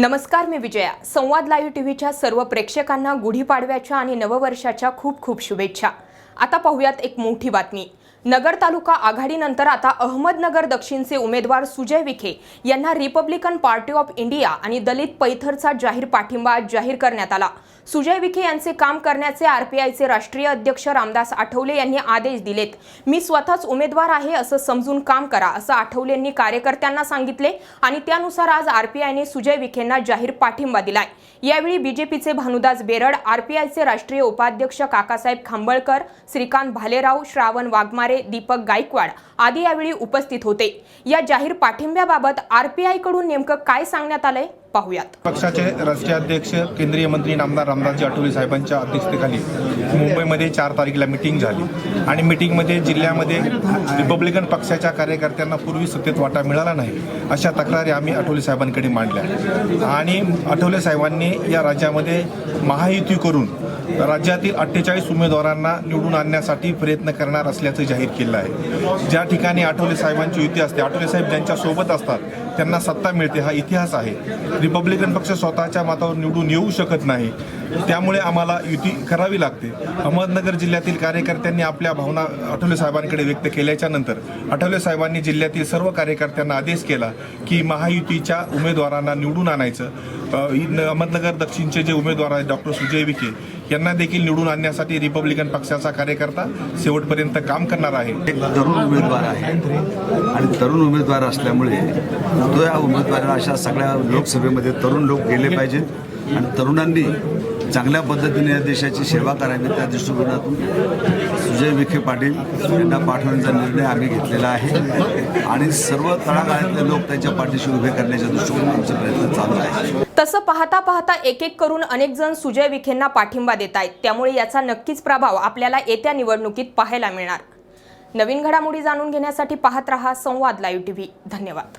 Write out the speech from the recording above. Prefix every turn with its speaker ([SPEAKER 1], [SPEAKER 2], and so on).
[SPEAKER 1] नमस्कार मी विजया. संवाद लाईव्ह टीव्हीच्या सर्व प्रेक्षकांना गुढीपाडव्याच्या आणि नववर्षाच्या खूप खूप शुभेच्छा. आता पाहूयात एक मोठी बातमी. नगर तालुका आघाडीनंतर आता अहमदनगर दक्षिणचे उमेदवार सुजय विखे यांना रिपब्लिकन पार्टी ऑफ इंडिया आणि दलित पैथरचा जाहीर पाठिंबा जाहीर करण्यात आला. सुजय विखे यांचे काम करण्याचे आरपीआयचे राष्ट्रीय अध्यक्ष रामदास आठवले यांनी आदेश दिलेत. मी स्वतःच उमेदवार आहे असं समजून काम करा असं आठवलेंनी कार्यकर्त्यांना सांगितले आणि त्यानुसार आज आरपीआयने सुजय विखेंना जाहीर पाठिंबा दिलाय. यावेळी बीजेपीचे भानुदास बेरड आरपीआयचे राष्ट्रीय उपाध्यक्ष काकासाहेब खांबळकर श्रीकांत भालेराव श्रावण वाघमारे दीपक गायकवाड आदी यावेळी उपस्थित होते. या जाहीर पाठिंब्याबाबत आरपीआयकडून नेमकं काय सांगण्यात आलंय? पाहूयात.
[SPEAKER 2] पक्षाचे राष्ट्रीय अध्यक्ष केंद्रीय मंत्री नामदार रामदासजी आठवले साहेबांच्या अध्यक्षतेखाली मुंबईमध्ये चार तारखेला मिटिंग झाली. आणि मिटिंगमध्ये जिल्ह्यामध्ये रिपब्लिकन पक्षाच्या कार्यकर्त्यांना पूर्वी सत्तेत वाटा मिळाला नाही अशा तक्रारी आम्ही आठवले साहेबांकडे मांडल्या. आणि आठवले साहेबांनी या राज्यामध्ये महायुती करून राज्यातील अठ्ठेचाळीस उमेदवारांना निवडून आणण्यासाठी प्रयत्न करणार असल्याचं जाहीर केलं आहे. ज्या ठिकाणी आठवले साहेबांची युती असते आठवले साहेब ज्यांच्या सोबत असतात त्यांना सत्ता मिळते हा इतिहास आहे. रिपब्लिकन पक्ष स्वतःच्या मातावर निवडून येऊ शकत नाही. त्यामुळे आम्हाला युती करावी लागते. अहमदनगर जिल्ह्यातील कार्यकर्त्यांनी आपल्या भावना आठवले साहेबांकडे व्यक्त केल्याच्यानंतर आठवले साहेबांनी जिल्ह्यातील सर्व कार्यकर्त्यांना आदेश केला की महायुतीच्या उमेदवारांना निवडून आणायचं. अहमदनगर दक्षिणचे जे उमेदवार आहेत डॉक्टर सुजय विखे यांना देखील निवडून आणण्यासाठी रिपब्लिकन पक्षाचा कार्यकर्ता शेवटपर्यंत काम करणार आहे.
[SPEAKER 3] एक तरुण उमेदवार आहे. आणि तरुण उमेदवार असल्यामुळे तो या उमेदवाराला अशा सगळ्या लोकसभेमध्ये तरुण लोक गेले पाहिजेत. आणि तरुणांनी चांगल्या पद्धतीने या देशाची सेवा करावी त्या दृष्टिकोनातून सुजय विखे पाटील यांना पाठवण्याचा निर्णय आम्ही घेतलेला आहे. आणि सर्व तळागाळातले लोक त्यांच्या पाठीशी उभे करण्याच्या दृष्टिकोनातून आमचे प्रयत्न चालू आहे
[SPEAKER 1] तसं पाहता पाहता एक एक करून अनेक जण सुजय विखेंना पाठिंबा देत आहेत. त्यामुळे याचा नक्कीच प्रभाव आपल्याला येत्या निवडणुकीत पाहायला मिळणार. नवीन घडामोडी जाणून घेण्यासाठी पाहत रहा संवाद लाईव्ह टीव्ही. धन्यवाद.